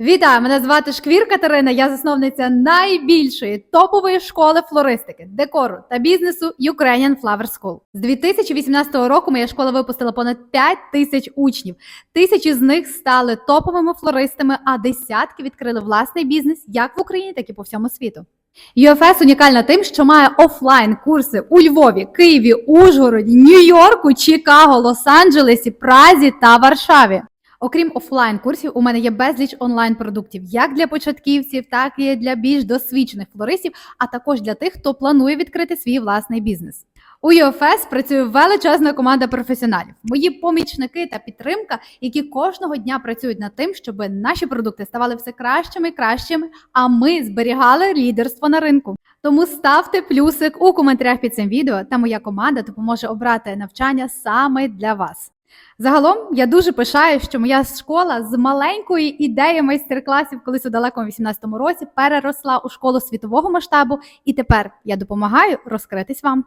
Вітаю! Мене звати Шквір Катерина. Я засновниця найбільшої топової школи флористики, декору та бізнесу Ukrainian Flower School. З 2018 року моя школа випустила понад 5 тисяч учнів. Тисячі з них стали топовими флористами, а десятки відкрили власний бізнес як в Україні, так і по всьому світу. UFS унікальна тим, що має офлайн курси у Львові, Києві, Ужгороді, Нью-Йорку, Чикаго, Лос-Анджелесі, Празі та Варшаві. Окрім офлайн курсів, у мене є безліч онлайн продуктів як для початківців, так і для більш досвідчених флористів, а також для тих, хто планує відкрити свій власний бізнес. У UFS працює величезна команда професіоналів, мої помічники та підтримка, які кожного дня працюють над тим, щоб наші продукти ставали все кращими і кращими, а ми зберігали лідерство на ринку. Тому ставте плюсик у коментарях під цим відео, та моя команда допоможе обрати навчання саме для вас. Загалом я дуже пишаю, що моя школа з маленької ідеї майстер-класів колись у далекому 18-му році переросла у школу світового масштабу, і тепер я допомагаю розкритись вам.